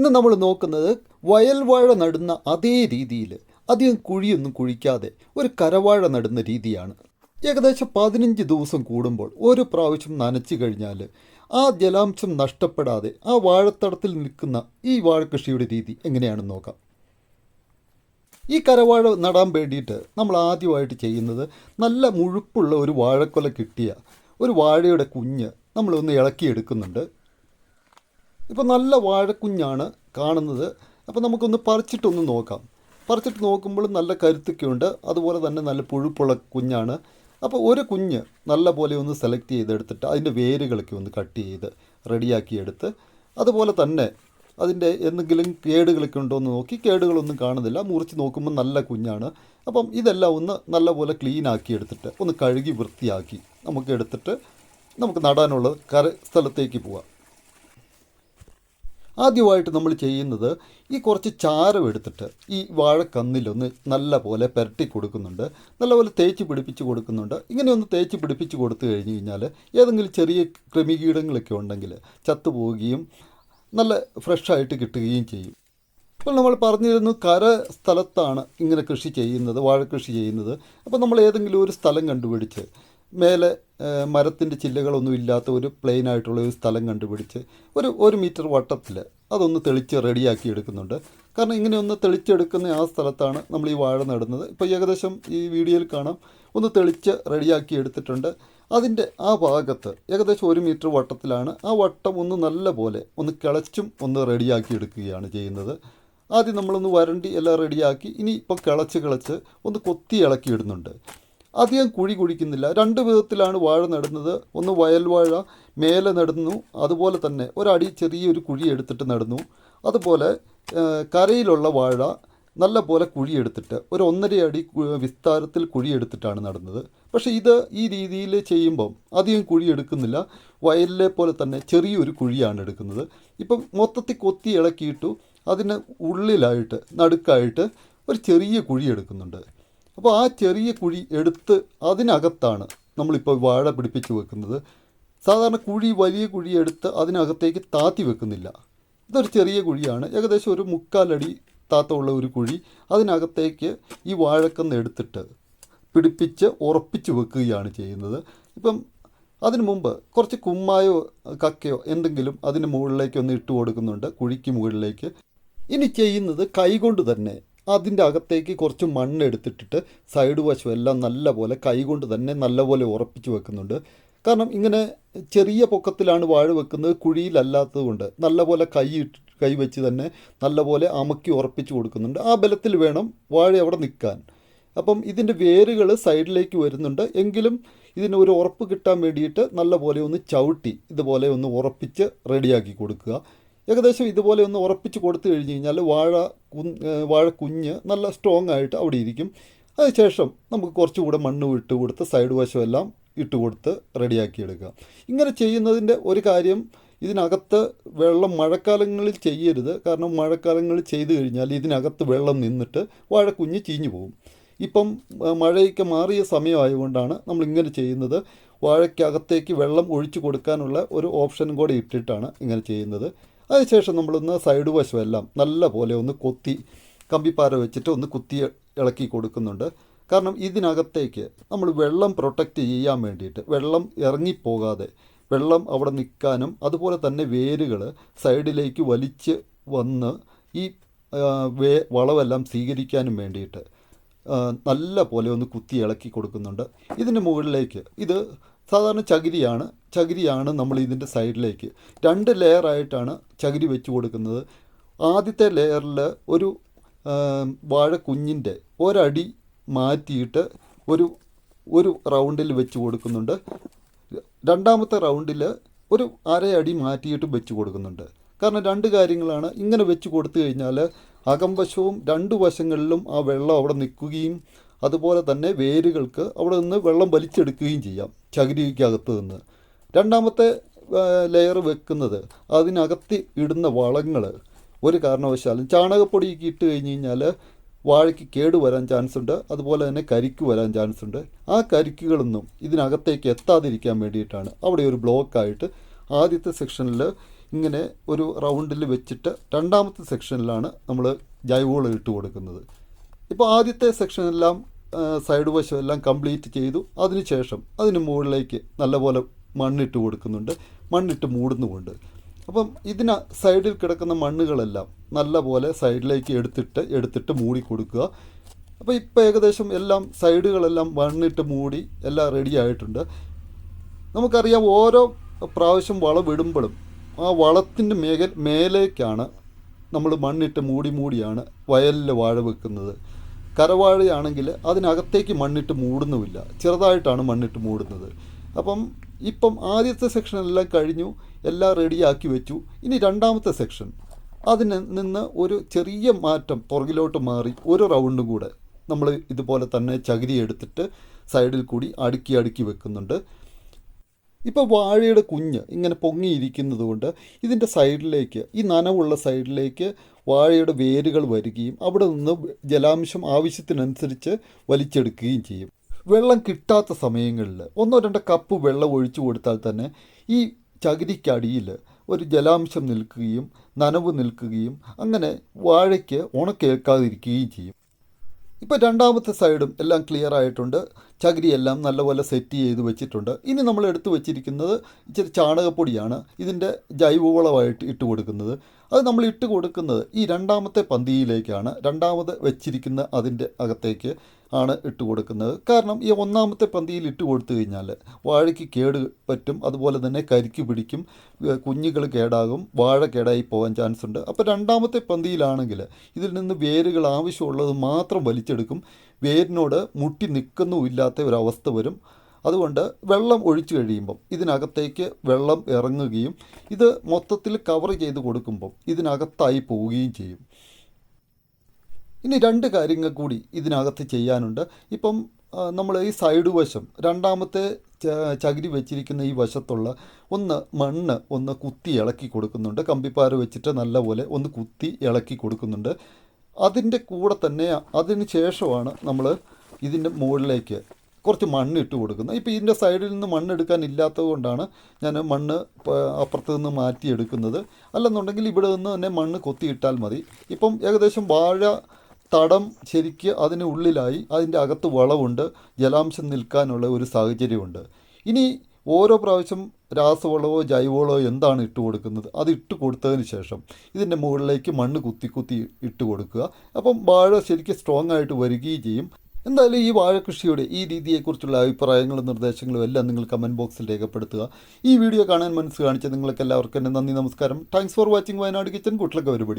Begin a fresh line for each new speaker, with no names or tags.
ഇന്ന് നമ്മൾ നോക്കുന്നത് വയൽവാഴ നടുന്ന അതേ രീതിയിൽ അധികം കുഴിയൊന്നും കുഴിക്കാതെ ഒരു കരവാഴ നടുന്ന രീതിയാണ്. ഏകദേശം പതിനഞ്ച് ദിവസം കൂടുമ്പോൾ ഒരു പ്രാവശ്യം നനച്ചു കഴിഞ്ഞാൽ ആ ജലാംശം നഷ്ടപ്പെടാതെ ആ വാഴത്തടത്തിൽ നിൽക്കുന്ന ഈ വാഴക്കൃഷിയുടെ രീതി എങ്ങനെയാണെന്ന് നോക്കാം. ഈ കരവാഴ നടാൻ വേണ്ടിയിട്ട് നമ്മൾ ആദ്യമായിട്ട് ചെയ്യുന്നത് നല്ല മുഴുപ്പുള്ള ഒരു വാഴക്കൊല കിട്ടിയ ഒരു വാഴയുടെ കുഞ്ഞ് നമ്മളൊന്ന് ഇളക്കിയെടുക്കുന്നുണ്ട്. ഇപ്പോൾ നല്ല വാഴക്കുഞ്ഞാണ് കാണുന്നത്. അപ്പോൾ നമുക്കൊന്ന് പറിച്ചിട്ടൊന്ന് നോക്കാം. പറിച്ചിട്ട് നോക്കുമ്പോൾ നല്ല കരുത്തൊക്കെയുണ്ട് അതുപോലെ തന്നെ നല്ല പുഴുപ്പുള്ള കുഞ്ഞാണ്. അപ്പോൾ ഒരു കുഞ്ഞ് നല്ല പോലെ ഒന്ന് സെലക്ട് ചെയ്തെടുത്തിട്ട് അതിന്റെ വേരുകളൊക്കെ ഒന്ന് കട്ട് ചെയ്ത് റെഡിയാക്കിയെടുത്ത് അതുപോലെ തന്നെ അതിന്റെ എന്തെങ്കിലും കേടുകളൊക്കെ ഉണ്ടോ എന്ന് നോക്കി കേടുകളൊന്നും കാണുന്നില്ല. മുറിച്ച് നോക്കുമ്പോൾ നല്ല കുഞ്ഞാണ്. അപ്പം ഇതെല്ലാം ഒന്ന് നല്ലപോലെ ക്ലീൻ ആക്കി എടുത്തിട്ട് ഒന്ന് കഴുകി വൃത്തിയാക്കി നമുക്ക് എടുത്തിട്ട് നമുക്ക് നടാനുള്ള കര സ്ഥലത്തേക്ക് പോവാം. ആദ്യമായിട്ട് നമ്മൾ ചെയ്യുന്നത് ഈ കുറച്ച് ചാരം എടുത്തിട്ട് ഈ വാഴക്കന്നിലൊന്ന് നല്ല പോലെ പുരട്ടി കൊടുക്കുന്നുണ്ട്. നല്ലപോലെ തേച്ച് പിടിപ്പിച്ച് കൊടുക്കുന്നുണ്ട്. ഇങ്ങനെ ഒന്ന് തേച്ച് പിടിപ്പിച്ച് കൊടുത്തു കഴിഞ്ഞ് കഴിഞ്ഞാൽ ഏതെങ്കിലും ചെറിയ കൃമികീടങ്ങളൊക്കെ ഉണ്ടെങ്കിൽ ചത്തുപോവുകയും നല്ല ഫ്രഷായിട്ട് കിട്ടുകയും ചെയ്യും. അപ്പോൾ നമ്മൾ പറഞ്ഞിരുന്നു കര സ്ഥലത്താണ് ഇങ്ങനെ കൃഷി ചെയ്യുന്നത് കൃഷി ചെയ്യുന്നത്. അപ്പോൾ നമ്മൾ ഏതെങ്കിലും ഒരു സ്ഥലം കണ്ടുപിടിച്ച് മേലെ മരത്തിന്റെ ചില്ലകളൊന്നും ഇല്ലാത്ത ഒരു പ്ലെയിൻ ആയിട്ടുള്ള ഒരു സ്ഥലം കണ്ടുപിടിച്ച് ഒരു ഒരു മീറ്റർ വട്ടത്തിൽ അതൊന്ന് തെളിച്ച് റെഡിയാക്കി എടുക്കുന്നുണ്ട്. കാരണം ഇങ്ങനെ ഒന്ന് തെളിച്ചെടുക്കുന്ന ആ സ്ഥലത്താണ് നമ്മൾ ഈ വാഴ നടുന്നത്. ഇപ്പോൾ ഏകദേശം ഈ വീഡിയോയിൽ കാണാം. ഒന്ന് തെളിച്ച് റെഡിയാക്കി എടുത്തിട്ടുണ്ട്. അതിന്റെ ആ ഭാഗത്ത് ഏകദേശം ഒരു മീറ്റർ വട്ടത്തിലാണ് ആ വട്ടം ഒന്ന് നല്ല പോലെ ഒന്ന് കിളച്ചും ഒന്ന് റെഡിയാക്കി എടുക്കുകയാണ് ചെയ്യുന്നത്. ആദ്യം നമ്മളൊന്ന് വരണ്ടി എല്ലാം റെഡിയാക്കി ഇനി ഇപ്പോൾ കിളച്ച് കിളച്ച് ഒന്ന് കൊത്തി ഇളക്കി ഇടുന്നുണ്ട്. അധികം കുഴി കുഴിക്കുന്നില്ല രണ്ട് വിധത്തിലാണ് വാഴ നടുന്നത്. ഒന്ന് വയൽ വാഴ മേലെ നടുന്നു. അതുപോലെ തന്നെ ഒരടി ചെറിയൊരു കുഴി എടുത്തിട്ട് നടുന്നു. അതുപോലെ കരയിലുള്ള വാഴ നല്ല പോലെ കുഴിയെടുത്തിട്ട് ഒരു ഒന്നര അടി വിസ്താരത്തിൽ കുഴിയെടുത്തിട്ടാണ് നടുന്നത്. പക്ഷേ ഇത് ഈ രീതിയിൽ ചെയ്യുമ്പം അധികം കുഴി എടുക്കുന്നില്ല. വയലിലെ പോലെ തന്നെ ചെറിയൊരു കുഴിയാണ് എടുക്കുന്നത്. ഇപ്പം മൊത്തത്തിൽ കൊത്തി ഇളക്കിയിട്ടു അതിന് ഉള്ളിലായിട്ട് നടുക്കായിട്ട് ഒരു ചെറിയ കുഴി എടുക്കുന്നുണ്ട്. അപ്പോൾ ആ ചെറിയ കുഴി എടുത്ത് അതിനകത്താണ് നമ്മളിപ്പോൾ വാഴ പിടിപ്പിച്ച് വെക്കുന്നത്. സാധാരണ കുഴി വലിയ കുഴി എടുത്ത് അതിനകത്തേക്ക് താത്തി വെക്കുന്നില്ല. ഇതൊരു ചെറിയ കുഴിയാണ്. ഏകദേശം ഒരു മുക്കാലടി താത്തമുള്ള ഒരു കുഴി അതിനകത്തേക്ക് ഈ വാഴക്കന്ന് എടുത്തിട്ട് പിടിപ്പിച്ച് ഉറപ്പിച്ച് വെക്കുകയാണ് ചെയ്യുന്നത്. ഇപ്പം അതിനു മുമ്പ് കുറച്ച് കുമ്മായോ കക്കയോ എന്തെങ്കിലും അതിന് മുകളിലേക്ക് ഒന്ന് ഇട്ട് കൊടുക്കുന്നുണ്ട് കുഴിക്ക് മുകളിലേക്ക്. ഇനി ചെയ്യുന്നത് കൈകൊണ്ട് തന്നെ അതിന്റെ അകത്തേക്ക് കുറച്ച് മണ്ണ് എടുത്തിട്ടിട്ട് സൈഡ് വശം എല്ലാം നല്ലപോലെ കൈകൊണ്ട് തന്നെ നല്ലപോലെ ഉറപ്പിച്ച് വെക്കുന്നുണ്ട്. കാരണം ഇങ്ങനെ ചെറിയ പൊക്കത്തിലാണ് വാഴ വെക്കുന്നത് കുഴിയിലല്ലാത്തത് കൊണ്ട്. നല്ലപോലെ കൈ കൈ വെച്ച് തന്നെ നല്ലപോലെ അമക്കി ഉറപ്പിച്ച് കൊടുക്കുന്നുണ്ട്. ആ ബലത്തിൽ വേണം വാഴ അവിടെ നിൽക്കാൻ. അപ്പം ഇതിന്റെ വേരുകൾ സൈഡിലേക്ക് വരുന്നുണ്ട്. എങ്കിലും ഇതിന് ഒരു ഉറപ്പ് കിട്ടാൻ വേണ്ടിയിട്ട് നല്ലപോലെ ഒന്ന് ചവിട്ടി ഇതുപോലെ ഒന്ന് ഉറപ്പിച്ച് റെഡിയാക്കി കൊടുക്കുക. ഏകദേശം ഇതുപോലെ ഒന്ന് ഉറപ്പിച്ച് കൊടുത്തു കഴിഞ്ഞ് കഴിഞ്ഞാൽ വാഴ കു കുഞ്ഞ് നല്ല സ്ട്രോങ് ആയിട്ട് അവിടെ ഇരിക്കും. അതിനുശേഷം നമുക്ക് കുറച്ചുകൂടെ മണ്ണ് ഇട്ട് കൊടുത്ത് സൈഡ് വശമെല്ലാം ഇട്ട് കൊടുത്ത് റെഡിയാക്കി എടുക്കുക. ഇങ്ങനെ ചെയ്യുന്നതിന്റെ ഒരു കാര്യം ഇതിനകത്ത് വെള്ളം മഴക്കാലങ്ങളിൽ ചെയ്യരുത്. കാരണം മഴക്കാലങ്ങളിൽ ചെയ്തു കഴിഞ്ഞാൽ ഇതിനകത്ത് വെള്ളം നിന്നിട്ട് വാഴ വാഴക്കുഞ്ഞ് ചീഞ്ഞു പോകും. ഇപ്പം മഴയൊക്കെ മാറിയ സമയമായതുകൊണ്ടാണ് നമ്മൾ ഇങ്ങനെ ചെയ്യുന്നത്. വാഴയ്ക്കകത്തേക്ക് വെള്ളം ഒഴിച്ചു കൊടുക്കാനുള്ള ഒരു ഓപ്ഷനും കൂടെ ഇട്ടിട്ടാണ് ഇങ്ങനെ ചെയ്യുന്നത്. അതിനുശേഷം നമ്മളൊന്ന് സൈഡ് വശമെല്ലാം നല്ല പോലെ ഒന്ന് കൊത്തി കമ്പിപ്പാര വെച്ചിട്ട് ഒന്ന് കുത്തി ഇളക്കി കൊടുക്കുന്നുണ്ട്. കാരണം ഇതിനകത്തേക്ക് നമ്മൾ വെള്ളം പ്രൊട്ടക്റ്റ് ചെയ്യാൻ വേണ്ടിയിട്ട് വെള്ളം ഇറങ്ങിപ്പോകാതെ വെള്ളം അവിടെ നിൽക്കാനും അതുപോലെ തന്നെ വേരുകൾ സൈഡിലേക്ക് വലിച്ച് വന്ന് ഈ വേ വളമെല്ലാം സ്വീകരിക്കാനും വേണ്ടിയിട്ട് നല്ല പോലെ ഒന്ന് കുത്തി ഇളക്കി കൊടുക്കുന്നുണ്ട്. ഇതിന് മുകളിലേക്ക് ഇത് സാധാരണ ചകിരിയാണ്. ചകിരിയാണ് നമ്മൾ ഇതിന്റെ സൈഡിലേക്ക്. രണ്ട് ലെയറായിട്ടാണ് ചകിരി വെച്ച് കൊടുക്കുന്നത്. ആദ്യത്തെ ലെയറിൽ ഒരു വാഴ കുഞ്ഞിന്റെ ഒരടി മാറ്റിയിട്ട് ഒരു ഒരു റൗണ്ടിൽ വെച്ച് കൊടുക്കുന്നുണ്ട്. രണ്ടാമത്തെ റൗണ്ടിൽ ഒരു അരയടി മാറ്റിയിട്ട് വെച്ച് കൊടുക്കുന്നുണ്ട്. കാരണം രണ്ട് കാര്യങ്ങളാണ്. ഇങ്ങനെ വെച്ച് കൊടുത്തു കഴിഞ്ഞാൽ അകംവശവും രണ്ട് വശങ്ങളിലും ആ വെള്ളം അവിടെ നിൽക്കുകയും അതുപോലെ തന്നെ വേരുകൾക്ക് അവിടെ നിന്ന് വെള്ളം വലിച്ചെടുക്കുകയും ചെയ്യാം ചകിരിക്കകത്ത് നിന്ന്. രണ്ടാമത്തെ ലെയർ വെക്കുന്നത് അതിനകത്ത് ഇടുന്ന വളങ്ങൾ ഒരു കാരണവശാലും ചാണകപ്പൊടിയൊക്കെ ഇട്ട് കഴിഞ്ഞ് കഴിഞ്ഞാൽ വാഴയ്ക്ക് കേട് വരാൻ ചാൻസ് ഉണ്ട് അതുപോലെ തന്നെ കരിക്ക് വരാൻ ചാൻസ് ഉണ്ട്. ആ കരിക്കുകളൊന്നും ഇതിനകത്തേക്ക് എത്താതിരിക്കാൻ വേണ്ടിയിട്ടാണ് അവിടെ ഒരു ബ്ലോക്കായിട്ട് ആദ്യത്തെ സെക്ഷനിൽ ഇങ്ങനെ ഒരു റൗണ്ടിൽ വെച്ചിട്ട് രണ്ടാമത്തെ സെക്ഷനിലാണ് നമ്മൾ ജൈവവളം ഇട്ട് കൊടുക്കുന്നത്. ഇപ്പോൾ ആദ്യത്തെ സെക്ഷനെല്ലാം സൈഡ് വശം എല്ലാം കംപ്ലീറ്റ് ചെയ്തു. അതിനുശേഷം അതിന് മുകളിലേക്ക് നല്ലപോലെ മണ്ണിട്ട് കൊടുക്കുന്നുണ്ട്. മണ്ണിട്ട് മൂടുന്നുമുണ്ട്. അപ്പം ഇതിന് സൈഡിൽ കിടക്കുന്ന മണ്ണുകളെല്ലാം നല്ലപോലെ സൈഡിലേക്ക് എടുത്തിട്ട് എടുത്തിട്ട് മൂടി കൊടുക്കുക. അപ്പോൾ ഇപ്പോൾ ഏകദേശം എല്ലാം സൈഡുകളെല്ലാം മണ്ണിട്ട് മൂടി എല്ലാം റെഡി ആയിട്ടുണ്ട്. നമുക്കറിയാം ഓരോ പ്രാവശ്യം വളവിടുമ്പോഴും ആ വളത്തിന്റെ മേഖ മേലേക്കാണ് നമ്മൾ മണ്ണിട്ട് മൂടി മൂടിയാണ് വയലിൽ വാഴ വെക്കുന്നത്. കരവാഴയാണെങ്കിൽ അതിനകത്തേക്ക് മണ്ണിട്ട് മൂടുന്നുമില്ല. ചെറുതായിട്ടാണ് മണ്ണിട്ട് മൂടുന്നത്. അപ്പം ഇപ്പം ആദ്യത്തെ സെക്ഷൻ എല്ലാം കഴിഞ്ഞു. എല്ലാം റെഡിയാക്കി വെച്ചു. ഇനി രണ്ടാമത്തെ സെക്ഷൻ അതിന് നിന്ന് ഒരു ചെറിയ മാറ്റം പുറകിലോട്ട് മാറി ഒരു റൗണ്ടും കൂടെ നമ്മൾ ഇതുപോലെ തന്നെ ചകിരി എടുത്തിട്ട് സൈഡിൽ കൂടി അടുക്കി അടുക്കി വെക്കുന്നുണ്ട്. ഇപ്പോൾ വാഴയുടെ കുഞ്ഞ് ഇങ്ങനെ പൊങ്ങിയിരിക്കുന്നത് കൊണ്ട് ഇതിന്റെ സൈഡിലേക്ക് ഈ നനവുള്ള സൈഡിലേക്ക് വാഴയുടെ വേരുകൾ വരികയും അവിടെ നിന്ന് ജലാംശം ആവശ്യത്തിനനുസരിച്ച് വലിച്ചെടുക്കുകയും ചെയ്യും. വെള്ളം കിട്ടാത്ത സമയങ്ങളിൽ ഒന്നോ രണ്ടോ കപ്പ് വെള്ളം ഒഴിച്ചു കൊടുത്താൽ തന്നെ ഈ ചകിരിക്കടിയിൽ ഒരു ജലാംശം നിൽക്കുകയും നനവ് നിൽക്കുകയും അങ്ങനെ വാഴയ്ക്ക് ഉണക്കേൽക്കാതിരിക്കുകയും ചെയ്യും. ഇപ്പോൾ രണ്ടാമത്തെ സൈഡും എല്ലാം ക്ലിയർ ആയിട്ടുണ്ട്. ചകിരിയെല്ലാം നല്ലപോലെ സെറ്റ് ചെയ്ത് വെച്ചിട്ടുണ്ട്. ഇനി നമ്മൾ എടുത്തു വെച്ചിരിക്കുന്നത് ഇച്ചിരി ചാണകപ്പൊടിയാണ്. ഇതിന്റെ ജൈവവളമായിട്ട് ഇട്ട് കൊടുക്കുന്നത്. അത് നമ്മൾ ഇട്ട് കൊടുക്കുന്നത് ഈ രണ്ടാമത്തെ പന്തിയിലേക്കാണ്. രണ്ടാമത് വെച്ചിരിക്കുന്ന അതിന്റെ അകത്തേക്ക്. ആണ് ഇട്ട് കൊടുക്കുന്നത്. കാരണം ഈ ഒന്നാമത്തെ പന്തിയിൽ ഇട്ട് കൊടുത്തു കഴിഞ്ഞാൽ വാഴയ്ക്ക് കേട് പറ്റും അതുപോലെ തന്നെ കരിക്ക് പിടിക്കും കുഞ്ഞുകൾ കേടാകും വാഴ കേടായി പോകാൻ ചാൻസ് ഉണ്ട്. അപ്പോൾ രണ്ടാമത്തെ പന്തിയിലാണെങ്കിൽ ഇതിൽ നിന്ന് വേരുകൾ ആവശ്യമുള്ളത് മാത്രം വലിച്ചെടുക്കും. വേരിനോട് മുട്ടി നിൽക്കുന്നുമില്ലാത്ത ഒരവസ്ഥ വരും. അതുകൊണ്ട് വെള്ളം ഒഴിച്ചു കഴിയുമ്പം ഇതിനകത്തേക്ക് വെള്ളം ഇറങ്ങുകയും ഇത് മൊത്തത്തിൽ കവർ ചെയ്ത് കൊടുക്കുമ്പം ഇതിനകത്തായി പോവുകയും ചെയ്യും. ഇനി രണ്ട് കാര്യങ്ങൾ കൂടി ഇതിനകത്ത് ചെയ്യാനുണ്ട്. ഇപ്പം നമ്മൾ ഈ സൈഡ് വശം രണ്ടാമത്തെ ചകിരി വെച്ചിരിക്കുന്ന ഈ വശത്തുള്ള ഒന്ന് മണ്ണ് ഒന്ന് കുത്തി ഇളക്കി കൊടുക്കുന്നുണ്ട്. കമ്പിപ്പാര വെച്ചിട്ട് നല്ലപോലെ ഒന്ന് കുത്തി ഇളക്കി കൊടുക്കുന്നുണ്ട്. അതിന്റെ കൂടെ തന്നെ അതിന് ശേഷമാണ് നമ്മൾ ഇതിന്റെ മുകളിലേക്ക് കുറച്ച് മണ്ണ് ഇട്ട് കൊടുക്കുന്നത്. ഇപ്പോൾ ഇതിന്റെ സൈഡിൽ നിന്ന് മണ്ണ് എടുക്കാൻ കൊണ്ടാണ് ഞാൻ മണ്ണ് അപ്പുറത്ത് നിന്ന് മാറ്റിയെടുക്കുന്നത്. അല്ലെന്നുണ്ടെങ്കിൽ ഇവിടെ നിന്ന് തന്നെ മണ്ണ് കൊത്തിയിട്ടാൽ മതി. ഇപ്പം ഏകദേശം വാഴ തടം ശരിക്ക് അതിന് ഉള്ളിലായി അതിന്റെ അകത്ത് വളവുണ്ട് ജലാംശം നിൽക്കാനുള്ള ഒരു സാഹചര്യമുണ്ട്. ഇനി ഓരോ പ്രാവശ്യം രാസവളവോ ജൈവവളമോ എന്താണ് ഇട്ട് കൊടുക്കുന്നത്? അത് ഇട്ട് കൊടുത്തതിന് ശേഷം ഇതിന്റെ മുകളിലേക്ക് മണ്ണ് കുത്തി കുത്തി ഇട്ട് കൊടുക്കുക. അപ്പം വാഴ ശരിക്കും സ്ട്രോങ് ആയിട്ട് വരികയും ചെയ്യും. എന്തായാലും ഈ വാഴ കൃഷിയുടെ ഈ രീതിയെക്കുറിച്ചുള്ള അഭിപ്രായങ്ങളും നിർദ്ദേശങ്ങളും എല്ലാം നിങ്ങൾ കമന്റ് ബോക്സിൽ രേഖപ്പെടുത്തുക. ഈ വീഡിയോ കാണാൻ മനസ്സ് കാണിച്ച നിങ്ങൾക്ക് എല്ലാവർക്കും നന്ദി നമസ്കാരം. Thanks for watching Wayanad kitchen കുട്ടിലൊക്കെ ഒരുപടി